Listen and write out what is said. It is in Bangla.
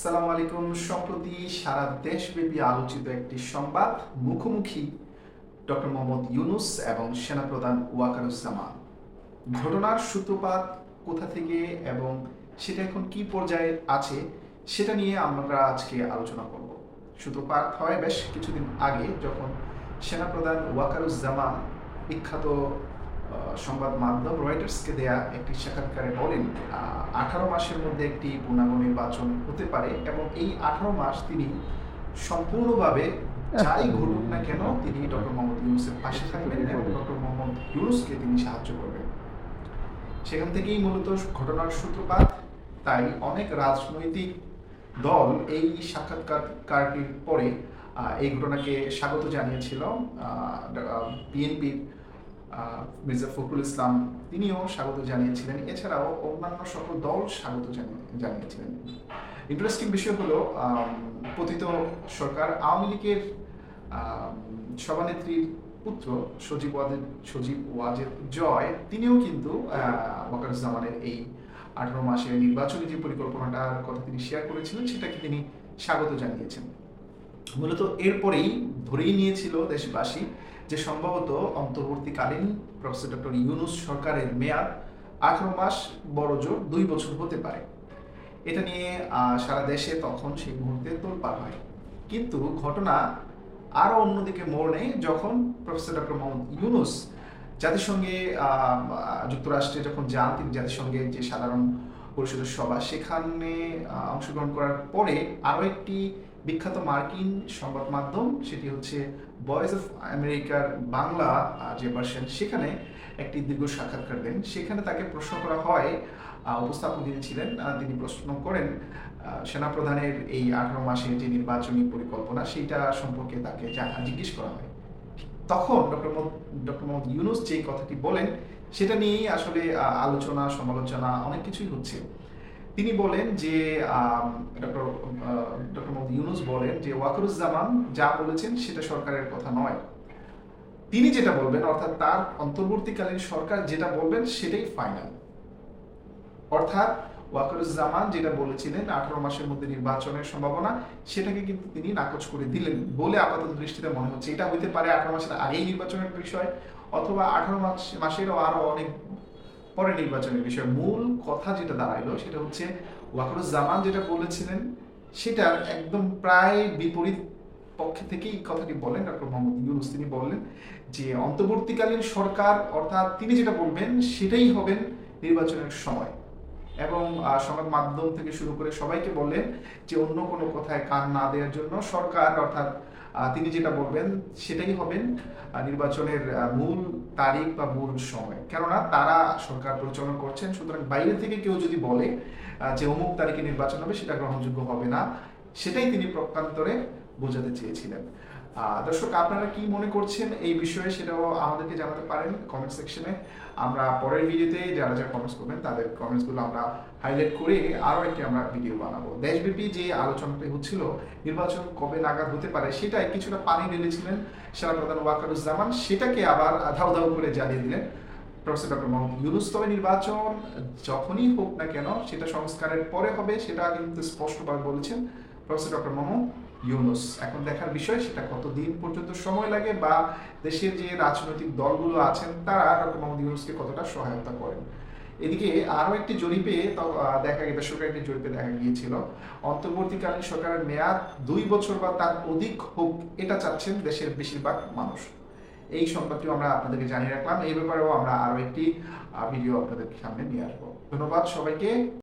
আসসালামু আলাইকুম। সম্প্রতি সারা দেশব্যাপী আলোচিত একটি সংবাদ, মুখোমুখি ডক্টর মোহাম্মদ ইউনুস এবং সেনাপ্রধান ওয়াকারুজ্জামান। ঘটনার সূত্রপাত কোথা থেকে এবং সেটা এখন কি পর্যায়ে আছে, সেটা নিয়ে আমরা আজকে আলোচনা করব। সূত্রপাত হয় বেশ কিছুদিন আগে যখন সেনাপ্রধান ওয়াকারুজ্জামান বিখ্যাত সংবাদ মাধ্যম রয়টার্সকে দেয়া একটি সাক্ষাৎকারে বলেন আঠারো মাসের মধ্যে একটি পূর্ণাঙ্গ নির্বাচন হতে পারে এবং এই আঠারো মাস তিনি সম্পূর্ণভাবে যাই ঘটুক না কেন তিনি ডক্টর মোহাম্মদ ইউনুসের পাশে থাকবেন এবং ডক্টর মোহাম্মদ ইউনুসকে তিনি সাহায্য করবেন। সেখান থেকেই মূলত ঘটনার সূত্রপাত তাই অনেক রাজনৈতিক দল এই সাক্ষাৎকারটির পরে এই ঘটনাকে স্বাগত জানিয়েছিল বিএনপির মির্জা ফখরুল ইসলাম, তিনিও স্বাগত জানিয়েছিলেন। এছাড়াও অন্যান্য সকল দল স্বাগত জানিয়েছিলেন। ইন্টারেস্টিং বিষয় হলো পতিত সরকার আওয়ামী লীগের সভানেত্রীর পুত্র সজীব ওয়াজেদ সজীব ওয়াজেদ জয়, তিনিও কিন্তু ওয়াকারুজ্জামানের এই আঠারো মাসের নির্বাচনী যে পরিকল্পনাটার কথা তিনি শেয়ার করেছিলেন, সেটাকে তিনি স্বাগত জানিয়েছেন। মূলত এরপরেই ধরেই নিয়েছিল দেশবাসী যে সম্ভবত অন্তর্বর্তীকালীন প্রফেসর ডক্টর ইউনুস সরকারের মেয়াদ আঠারো মাস বড় জোর দুই বছর হতে পারে। এটা নিয়ে সারা দেশে তখন সেই মুহূর্তে তোলপাড় হয়। কিন্তু ঘটনা আরও অন্যদিকে মোড় নেয় যখন প্রফেসর ডক্টর মোহাম্মদ ইউনুস জাতিসংঘে যুক্তরাষ্ট্রে যখন যান, তিনি জাতিসংঘের যে সাধারণ পরিষদের সভা, সেখানে অংশগ্রহণ করার পরে আরও একটি বিখ্যাত মার্কিন সংবাদ মাধ্যম, সেটি হচ্ছে ভয়েস অফ আমেরিকার বাংলা যে ভার্সন, সেখানে একটি দীর্ঘ সাক্ষাৎকার দেন। সেখানে তাকে প্রশ্ন করা হয় উপস্থাপক যিনি ছিলেন তিনি প্রশ্ন করেন সেনাপ্রধানের এই আঠারো মাসের যে নির্বাচনী পরিকল্পনা, সেইটা সম্পর্কে তাকে জিজ্ঞেস করা হয়। তখন ডক্টর ডক্টর মোহাম্মদ ইউনুস যে কথাটি বলেন, সেটা নিয়েই আসলে আলোচনা, সমালোচনা অনেক কিছুই হচ্ছে। তিনি বলেন যে ডক্টর মোহাম্মদ ইউনুস বলেন যে, ওয়াকরুজ্জামান যা বলেছেন সেটা সরকারের কথা নয়। তিনি যেটা বলবেন, অর্থাৎ তার অন্তর্বর্তীকালীন সরকার যেটা বলবেন সেটাই ফাইনাল অর্থাৎ ওয়াকরুজ্জামান যেটা বলেছিলেন আঠারো মাসের মধ্যে নির্বাচনের সম্ভাবনা, সেটাকে কিন্তু তিনি নাকচ করে দিলেন বলে আপাতত দৃষ্টিতে মনে হচ্ছে। এটা হইতে পারে আঠারো মাসের আগেই নির্বাচনের বিষয়, অথবা আঠারো মাস, মাসেরও আরও অনেক পরে নির্বাচনের বিষয় মূল কথা যেটা দাঁড়াইলো সেটা হচ্ছে ওয়াকরুজ্জামান যেটা বলেছিলেন, সেটার একদম প্রায় বিপরীত পক্ষে থেকেই কথাটি বলেন ডক্টর মোহাম্মদ ইউনুস। তিনি বললেন যে অন্তর্বর্তীকালীন সরকার, অর্থাৎ তিনি যেটা বলবেন সেটাই হবেন নির্বাচনের সময়। এবং সংবাদ মাধ্যম থেকে শুরু করে সবাইকে বললেন যে অন্য কোনো কথায় কান না দেওয়ার জন্য সরকার, অর্থাৎ তিনি যেটা বলবেন, সেটাই হবেন নির্বাচনের মূল তারিখ বা মূল সময়। কেননা তারা সরকার পরিচালনা করছেন, সুতরাং বাইরে থেকে কেউ যদি বলে যে অমুক তারিখে নির্বাচন হবে, সেটা গ্রহণযোগ্য হবে না, সেটাই তিনি প্রকান্তরে বোঝাতে চেয়েছিলেন। দর্শক, আপনারা কি মনে করছেন এই বিষয়ে সেটাও আমাদেরকে জানাতে পারেন কমেন্ট সেকশনে আমরা পরের ভিডিওতে যারা যারা কমেন্টস করবেন, তাদের কমেন্টসগুলো আমরা হাইলাইট করে আরও একটি আমরা ভিডিও বানাবো। দেশব্যাপী যে আলোচনাটি হচ্ছিল, নির্বাচন কবে নাগাদ হতে পারে সেটাই কিছুটা পানি ঢেলেছিলেন সেনাপ্রধান ওয়াকারুজ্জামান। সেটাকে আবার ধাউ ধাউ করে জ্বালিয়ে দিলেন প্রফেসর ডক্টর মোহাম্মদ ইউনুস। তবে নির্বাচন যখনই হোক না কেন, সেটা সংস্কারের পরে হবে, সেটা কিন্তু স্পষ্টভাবে বলেছেন প্রফেসর ডক্টর মোহাম্মদ ইউনুস। এখন দেখার বিষয় সেটা কতদিন পর্যন্ত সময় লাগে বা দেশের যে রাজনৈতিক দলগুলো আছেন, তারা ডক্টর মোহাম্মদ ইউনুসকে কতটা সহায়তা করেন? এদিকে আরও একটি জরিপে দেখা গিয়ে বেসরকারি একটি জরিপে দেখা গিয়েছিল, অন্তর্বর্তীকালীন সরকারের মেয়াদ দুই বছর বা তার অধিক হোক, এটা চাচ্ছেন দেশের বেশিরভাগ মানুষ। এই সংবাদটিও আমরা আপনাদেরকে জানিয়ে রাখলাম। এই ব্যাপারেও আমরা আরও একটি ভিডিও আপনাদের সামনে নিয়ে আসব। ধন্যবাদ সবাইকে।